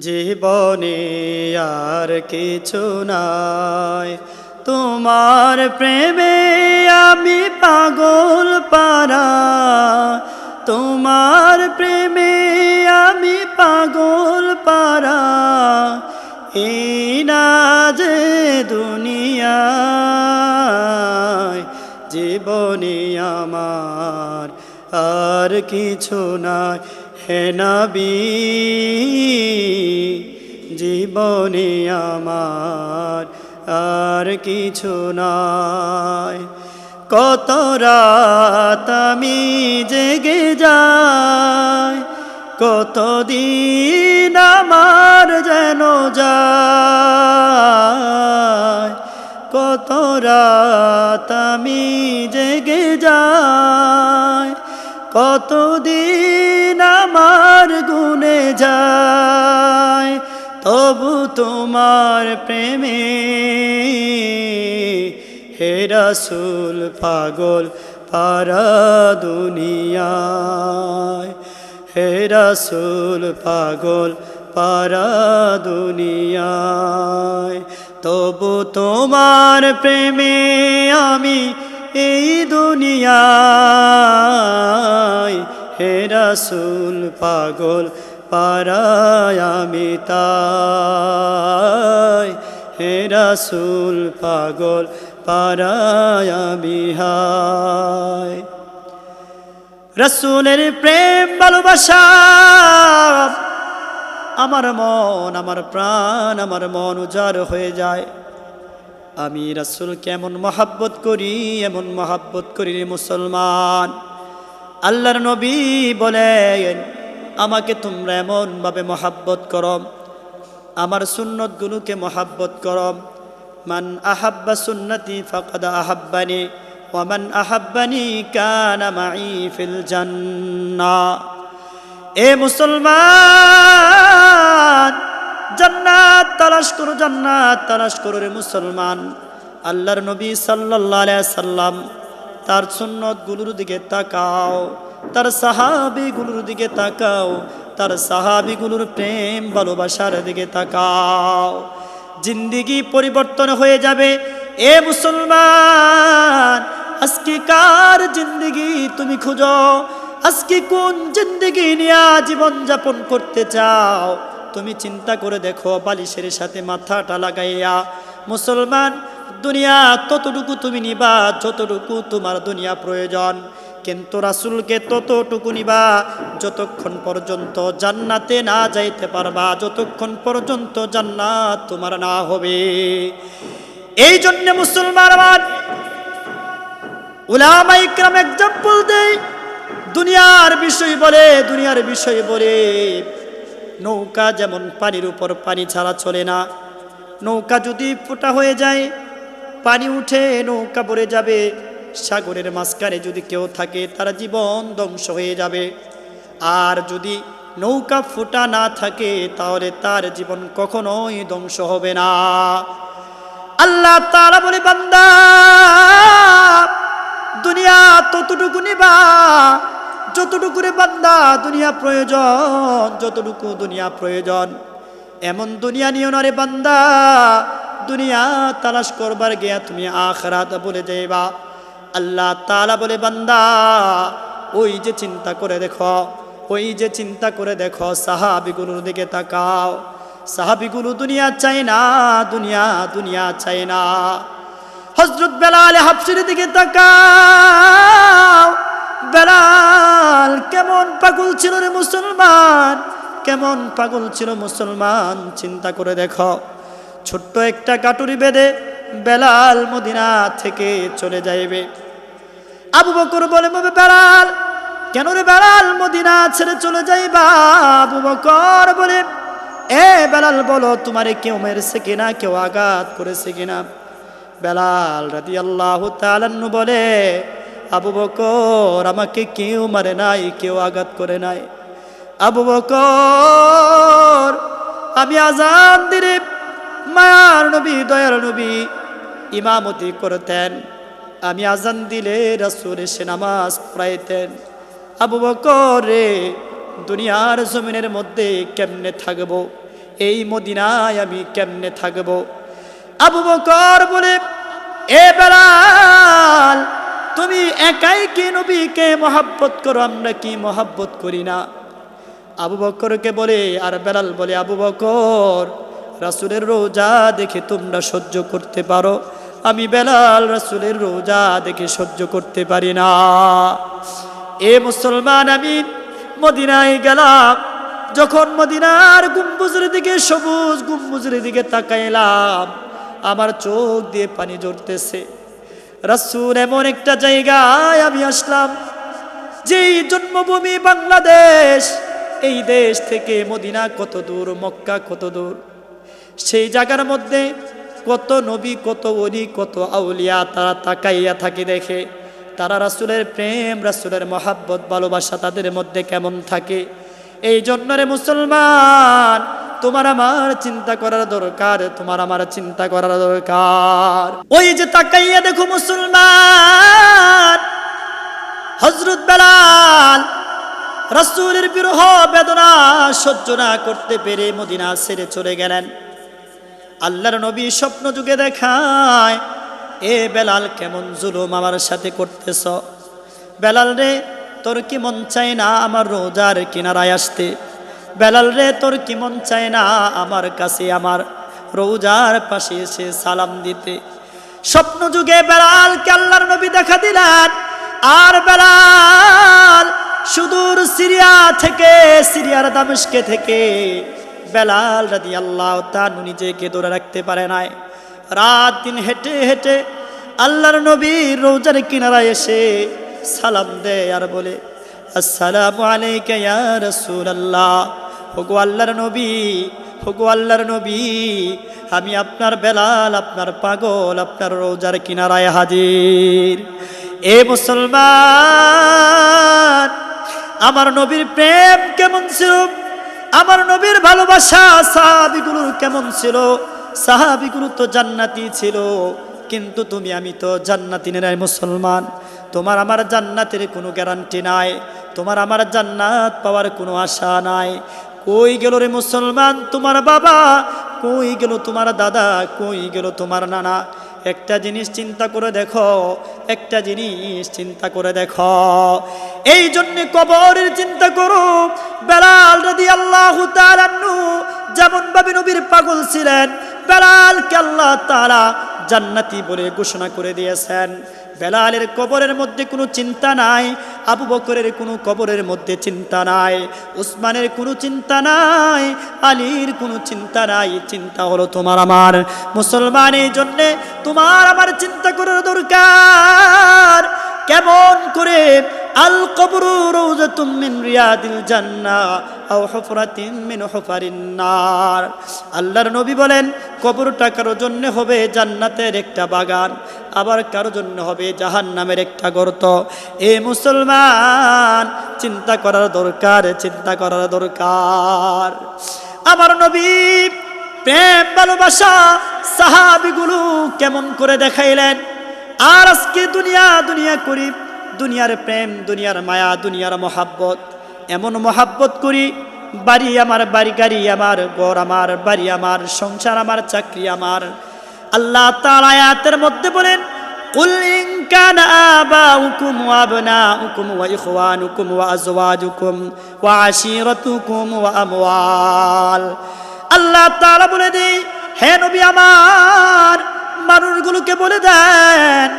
জীবনে আর কিছু নাই। তোমার প্রেমে আমি পাগল পারা। তোমার প্রেমে আমি পাগল পারা। এই যে দুনিয়ায় জীবনে আমার আর কিছু নাই। হে নবী, জীবনে আমার আর কিছু নাই। কত রাত আমি জেগে যাই, কত দিন আমার যেন যায়। কত রাত আমি জেগে যাই কতদিন আমার গুনে যায়, তবু তোমার প্রেমে হে রাসূল পাগল পারা দুনিয়ায়, হে রাসূল পাগল পারা দুনিয়ায়, তবু তোমার প্রেমে আমি এই দুনিয়ায়, হে রাসূল পাগল পারায় আমি তাই। হে রাসূল পাগল পারায় রসুলের প্রেম, ভালোবাসা, আমার মন, আমার প্রাণ, আমার মন উজাড় হয়ে যায়। আমি রাসুল কেমন মহাব্বত করি, এমন মহাব্বত করি মুসলমান। আল্লাহর নবী বলেন, আমাকে তোমরা এমনভাবে মহাব্বত করম আমার সুন্নতগুলোকে মহাব্বত করম মান আহাব্বা সুন্নতি ফাকাদ আহাব্বানি ওয়ামান আহাব্বানি কানা ফিল জান্নাহ। এ মুসলমান জান্নাত, তালাশ করো জান্নাত, তালাশ করো রে মুসলমান। আল্লাহর নবী আলাইহি সাল্লাম তার সুন্নতগুলোর দিকে তাকাও, তার সাহাবিগুলোর দিকে তাকাও, তার সাহাবিগুলোর প্রেম, ভালোবাসার দিকে তাকাও। জিন্দিগি পরিবর্তন হয়ে যাবে। এ মুসলমান, আজকে কার জিন্দিগি তুমি খুঁজো? আজকে কোন জিন্দিগি নিয়ে জীবন যাপন করতে চাও? তুমি চিন্তা করে দেখো, বালিশের সাথে মাথাটা লাগাইয়া, মুসলমান, দুনিয়া ততটুকু তুমি নিবা, যতটুকু তোমার দুনিয়া প্রয়োজন। কিন্তু রাসুলকে ততটুকু নিবা, যতক্ষণ পর্যন্ত জান্নাতে না যাইতে পারবা, যতক্ষণ পর্যন্ত জান্নাত তোমার না হবে। এই জন্যে মুসলমান আমার উলামা এক্সাম্পল দেয়, দুনিয়ার বিষয় বলে, দুনিয়ার বিষয় বলে। নৌকা যেমন পানির উপর পানি ছাড়া চলে না। নৌকা যদি ফোটা হয়ে যায়, পানি উঠে নৌকা ভরে যাবে। সাগরের মাঝখানে যদি কেউ থাকে, তার জীবন ধ্বংস হয়ে যাবে। আর যদি নৌকা ফোটা না থাকে, তাহলে তার জীবন কখনোই ধ্বংস হবে না। আল্লাহ তারা বলে, বান্দা, দুনিয়া ততটুকু নিবা যতটুকু রে বান্দা দুনিয়া প্রয়োজন, যতটুকু দুনিয়া প্রয়োজন, এমন দুনিয়া নিও না রে বান্দা। দুনিয়া তালাশ করবার গিয়া তুমি আখরাত বলে যাইবা। আল্লাহ তালা বলে, বান্দা, ওই যে চিন্তা করে দেখো, ওই যে চিন্তা করে দেখো, সাহাবিগুলোর দিকে তাকাও। সাহাবিগুলো দুনিয়া চায় না, দুনিয়া দুনিয়া চায় না। হজরত বেলাল হাফসির দিকে তাকাও। বেলাল, কেমন পাগল ছিল রে মুসলমান? কেমন পাগল ছিল মুসলমান? চিন্তা করে দেখো। ছোট্ট একটা কাটুরি বেঁধে বেলাল মদিনা থেকে চলে যাইবে। আবু বকর বলে বলে বেলাল, কেন রে বেলাল মদিনা ছেড়ে চলে যাইবা? আবু বকর বলে, এ বেলাল, বলো, তোমারে কেউ মেরেছে কিনা? কেউ আঘাত করেছে কিনা? বেলাল রাদি আল্লাহ তালান্নু বলে আবু বকর আমাকে কেউ মারে নাই, কেউ আঘাত করে নাই। আবু বকর, আমি আজান দিলে মায়ার নবী, দয়ার নবী ইমামতি করতেন। আমি আজান দিলে রাসুল এসে নামাজ পড়াইতেন। আবু বকর রে, দুনিয়ার জমিনের মধ্যে কেমনে থাকব? এই মদিনায় আমি কেমনে থাকব? আবু বকর বলে, এ বেলাল তুমি একাই কি নবীকে মহাব্বত করো? আমরা কি মহাব্বত করি না? আবু বকরকে বলে, আর বেলাল বলে, আবু বকর, রাসুলের রোজা দেখে তোমরা সহ্য করতে পারো। আমি বেলাল রাসুলের রোজা দেখে সহ্য করতে পারি না। এ মুসলমান, আমি মদিনায় গেলাম। যখন মদিনার গুম্বুজের দিকে, সবুজ গুম্বুজের দিকে তাকাইলাম, আমার চোখ দিয়ে পানি জড়তেছে রাসুল এমন একটা জায়গায় আমি আসলাম, যেই জন্মভূমি বাংলাদেশ। এই দেশ থেকে মদিনা কত দূর, মক্কা কত দূর? সেই জায়গার মধ্যে কত নবী, কত অলি কত আউলিয়া তারা তাকাইয়া থাকে দেখে। তারা রাসুলের প্রেম, রাসুলের মহাব্বত, ভালোবাসা তাদের মধ্যে কেমন থাকে? এই জন্য রে মুসলমান তোমার আমার চিন্তা করার দরকার, তোমার আমার চিন্তা করার দরকার। ওই যে তাকাইয়া দেখো মুসলমান হজরত বেলাল, রাসূলের বিরহ বেদনা সহ্য না করতে পেরে মদিনা ছেড়ে চলে গেলেন। আল্লাহর নবী স্বপ্ন যুগে দেখায়, এ বেলাল, কেমন জুলুম আমার সাথে করতেছ? বেলাল রে, তোর কি মন চায় না আমার রোজার কিনারায় আসতে? বেলাল রে, তোর কি মন চায় না? আমার কাছে আমার রৌজার পাশে এসে সালাম দিতে। স্বপ্ন যুগে বেলালকে আল্লাহর নবী দেখা দিলেন। আর বেলাল সুদূর সিরিয়া থেকে, সিরিয়ার দামেশকে থেকে বেলাল রাদি আল্লাহ তার নিজেকে ধরে রাখতে পারে নাই। রাত দিন হেঁটে হেঁটে আল্লাহর নবীর রোজার কিনারায় এসে সালাম দেয় আর বলে, আসসালামু আলাইকা ইয়া রাসূলুল্লাহ। ওগো আল্লাহর নবী, ওগো আল্লাহর নবী, আমি আপনার বেলাল, আপনার পাগল, আপনার রোজার কিনারায় হাজির। এ মুসলমান, আমার নবীর প্রেম কেমন ছিল? আমার নবীর ভালোবাসা সাহাবিগুলোর কেমন ছিল? সাহাবিগুলো তো জান্নাতি ছিল, কিন্তু তুমি, আমি তো জান্নাতি নাই মুসলমান। তোমার আমার জান্নাতের কোনো গ্যারান্টি নাই, তোমার আমার জান্নাত পাওয়ার কোনো আশা নাই। কই গেল রে মুসলমান তোমার বাবা? কই গেল তোমার দাদা? কই গেল তোমার নানা? একটা জিনিস চিন্তা করে দেখো, একটা জিনিস চিন্তা করে দেখো। এই জন্য কবরের চিন্তা করো। বেলাল রাদি আল্লাহ যেমন ভাবে নবীর পাগল ছিলেন, বেলালকে আল্লাহ তারা জান্নাতি বলে ঘোষণা করে দিয়েছেন। বেলালের কবরের মধ্যে কোনো চিন্তা নাই, আবু বকরের কোনো কবরের মধ্যে চিন্তা নাই, উসমানের কোনো চিন্তা নাই, আলীর কোনো চিন্তা নাই। চিন্তা হলো তোমার আমার। মুসলমানের জন্যে তোমার আমার চিন্তা করার দরকার। কেমন করে আল কবরু রৌজাতুম মিন রিয়াদিল জান্নাহ আও হুফরাতিন মিন হুফারিন নার। আল্লাহর নবী বলেন, কবরটা কারও জন্য হবে জান্নাতের একটা বাগান, আবার কারও জন্য হবে জাহান্নামের একটা গর্ত। এ মুসলমান, চিন্তা করার দরকার, চিন্তা করার দরকার। আমার নবী প্রেম, ভালোবাসা সাহাবিগুলো কেমন করে দেখাইলেন? আর আজকে দুনিয়া দুনিয়া করি দুনিয়ার প্রেম দুনিয়ার মায়া দুনিয়ার মহাব্বত এমন মহাব্বত করি বাড়ি আমার বাড়ি গাড়ি আমার ঘর আমার বাড়ি আমার সংসার আমার চাকরি আমার আল্লাহ তার আয়াতের মধ্যে বলেন قل إن كان آباؤكم وأبناؤكم وإخوانكم وأزواجكم وعشيرتكم وأموال আল্লাহ তাআলা বলে দেই হে নবী আমার মানুষগুলোকে বলে দেন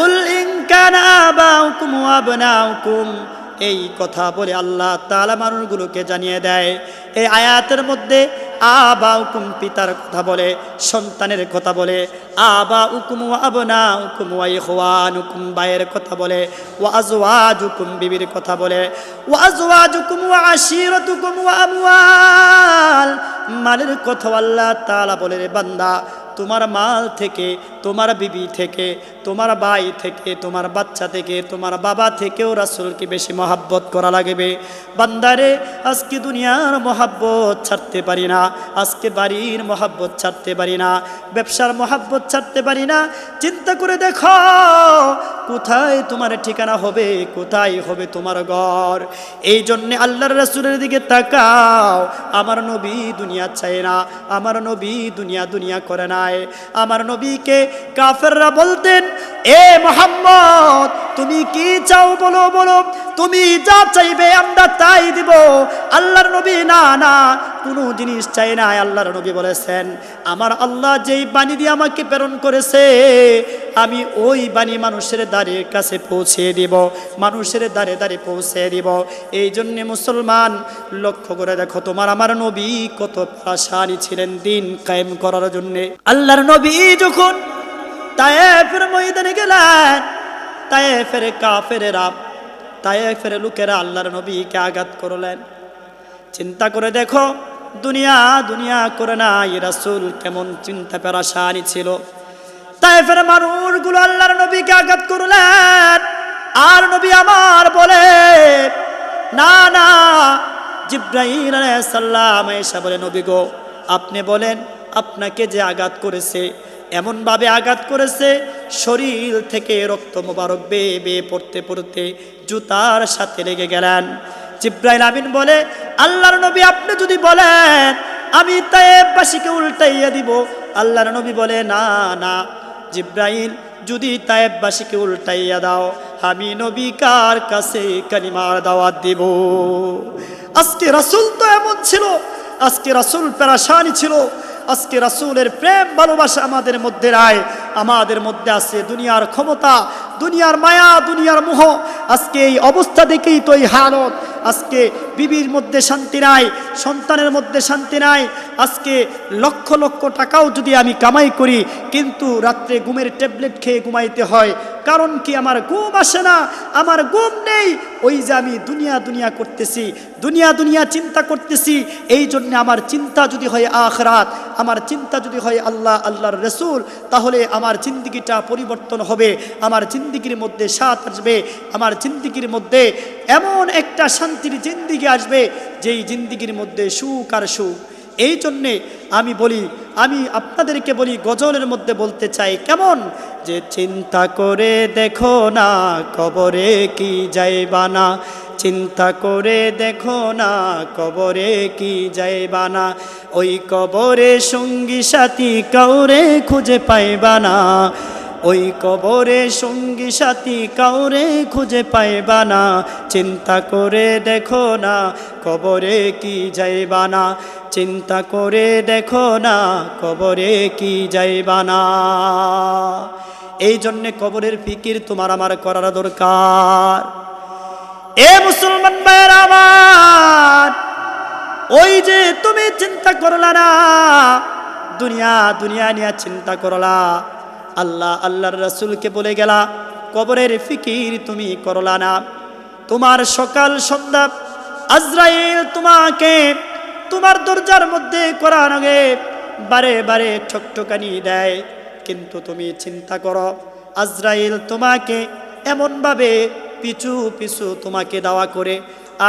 উল ইনকান আবাউকুম ওয়া আবনাউকুম। এই কথা বলে আল্লাহ তাআলা মানুষগুলোকে জানিয়ে দেয়, এই আয়াতের মধ্যে আবা উকুম পিতার কথা বলে, সন্তানের কথা বলে আবা উকুম আবনা উকুম ওয়াইহান উকুম বায়ের কথা বলে ও আজওয়াজ উকুম বিবির কথা বলে ও আজওয়াজ উকুম ওয়া আশিরত আমওয়াল। মালের কথা আল্লাহ তাআলা বলে, রে বান্দা তোমার মাল থেকে, তোমার বিবি থেকে, তোমার ভাই থেকে, তোমার বাচ্চা থেকে, তোমার বাবা থেকেও রাসুলকে বেশি মহাব্বত করা লাগবে। বান্দারে, আজকে দুনিয়ার মহাব্বত ছাড়তে পারি না, আজকে বাড়ির মহাব্বত ছাড়তে পারি না, ব্যবসার মহাব্বত ছাড়তে পারি না। চিন্তা করে দেখো, কোথায় তোমার ঠিকানা হবে, কোথায় হবে তোমার ঘর? এই জন্যে আল্লাহর রাসুলের দিকে তাকাও, আমার নবী দুনিয়া চায় না, আমার নবী দুনিয়া দুনিয়া করে নাই আমার নবীকে কাফেররা বলতেন, এ মোহাম্মদ, তুমি কি চাও বলো বলো। তুমি যা চাইবে আমরা তাই দিব। আল্লাহর নবী, না না কোনো জিনিস চাই না। আল্লাহর নবী বলেছেন, আমার আল্লাহ যেই বাণী দিয়ে আমাকে প্রেরণ করেছে, আমি ওই বাণী মানুষের দ্বারের কাছে পৌঁছে দিব, মানুষের দ্বারে দ্বারে পৌঁছে দিব। এই জন্যে মুসলমান, লক্ষ্য করে দেখো, তোমার আমার নবী কত আশানি ছিলেন দিন কায়েম করার জন্যে। আল্লাহর নবী যখন তায়েফের ময়দানে গেলেন, তায়েফের কাফেরেরা, তায়েফের লোকেরা আল্লাহর নবীকে আঘাত করলেন। চিন্তা করে দেখো দুনিয়া দুনিয়া করে না এই রাসূল কেমন চিন্তা পেরাশানি ছিল। তায়েফের মানুষগুলো আল্লাহর নবীকে আঘাত করলেন। আর নবী আমার বলে, না না। জিব্রাহিম সাল্লাম এসা বলে, নবী গো, আপনি বলেন, আপনাকে যে আঘাত করেছে, এমনভাবে আঘাত করেছে, শরীর থেকে রক্ত মোবারক বেয়ে বেয়ে পড়তে পড়তে জুতার সাথে লেগে গেলেন। জিব্রাইল আমিন বলে, আল্লাহর নবী আপনি যদি বলেন, আমি তায়েববাসীকে উল্টাইয়া দিব। আল্লাহর নবী বলে, না না, জিব্রাইল, যদি তায়েববাসীকে উল্টাইয়া দাও, আমি নবী কার কাছে কালিমার দাওয়াত দিব? আজকে রাসূল তো এমন ছিল, আজকে রাসূল পেরাশানি ছিল, আজকে রাসূলের প্রেম ভালোবাসা আমাদের মধ্যে রায় আমাদের মধ্যে আছে দুনিয়ার ক্ষমতা, দুনিয়ার মায়া, দুনিয়ার মোহ, আজকে এই অবস্থা দেখেই তো এই হালত আজকে বিবির মধ্যে শান্তি নাই, সন্তানের মধ্যে শান্তি নাই, আজকে লক্ষ লক্ষ টাকাও যদি আমি কামাই করি, কিন্তু রাত্রে ঘুমের ট্যাবলেট খেয়ে ঘুমাইতে হয় কারণ কি আমার ঘুম আসে না? আমার ঘুম নেই। ওই যে আমি দুনিয়া দুনিয়া করতেছি, দুনিয়া দুনিয়া চিন্তা করতেছি, এই জন্য আমার চিন্তা যদি হয় আখরাত, আমার চিন্তা যদি হয় আল্লাহ, আল্লাহর রসুল, তাহলে আমার জিন্দিগিটা পরিবর্তন হবে। আমার জিন্দিগির মধ্যে সাত আসবে। আমার জিন্দিগির মধ্যে এমন একটা শান্তির জিন্দিগি আসবে, যেই জিন্দিগির মধ্যে সুখ আর সুখ। এই জন্যে আমি বলি, আমি আপনাদেরকে বলি, গজলের মধ্যে বলতে চাই, কেমন? যে চিন্তা করে দেখো না, কবরে কি যাইবা না চিন্তা করে দেখো না, কবরে কি যাইবা না ওই কবরে সঙ্গী সাথী কাউরে খুঁজে পাইবা না। ওই কবরে সঙ্গী সাথী কাউরে খুঁজে পাইবা না। চিন্তা করে দেখো না কবরে কি যাইবা না। চিন্তা করে দেখো না কবরে কি যাইবা না। এই জন্যে কবরের ফিকির তোমার আমার করার দরকার। এ মুসলমান ভাইয়ের আমার, ওই যে তুমি চিন্তা করলা না, দুনিয়া দুনিয়া নিয়ে চিন্তা করলা। আল্লাহ আল্লাহর রাসূলকে বলে গেলা, কবরের ফিকির তুমি করলা না। তোমার সকাল সন্ধ্যা আজরাইল তোমাকে তোমার দরজার মধ্যে আগে বারে বারে ঠকঠকানি দেয়। কিন্তু তুমি চিন্তা করো, আজরাইল তোমাকে এমনভাবে পিছু পিছু তোমাকে দাওয়া করে,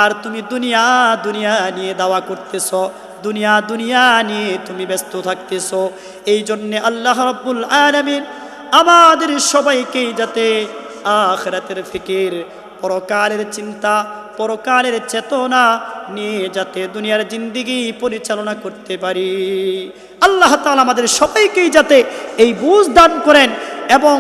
আর তুমি দুনিয়া দুনিয়া নিয়ে দাওয়া করতেছ। দুনিয়া দুনিয়া নিয়ে তুমি ব্যস্ত থাকতেছ। এই জন্যে আল্লাহ রব্বুল আলমিন আমাদের সবাইকেই যাতে আখরাতের ফিকির, পরকালের চিন্তা, পরকালের চেতনা নিয়ে যাতে দুনিয়ার জিন্দিগি পরিচালনা করতে পারি। আল্লাহ তাআলা আমাদের সবাইকেই যাতে এই বুঝ দান করেন এবং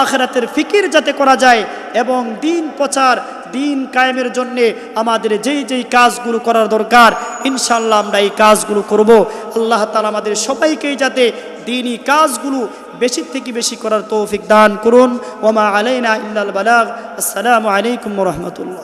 আখরাতের ফিকির যাতে করা যায় এবং দিন প্রচার দিন কায়েমের জন্যে আমাদের যেই যেই কাজগুলো করার দরকার ইনশাল্লাহ আমরা এই কাজগুলো করব। আল্লাহ তালা আমাদের সবাইকেই যাতে দিনই কাজগুলো বেশি থেকে বেশি করার তৌফিক দান করুন। ওমা আলাইনা ইল্লাল বালাগ। আসসালামু আলাইকুম রহমতুল্লাহ।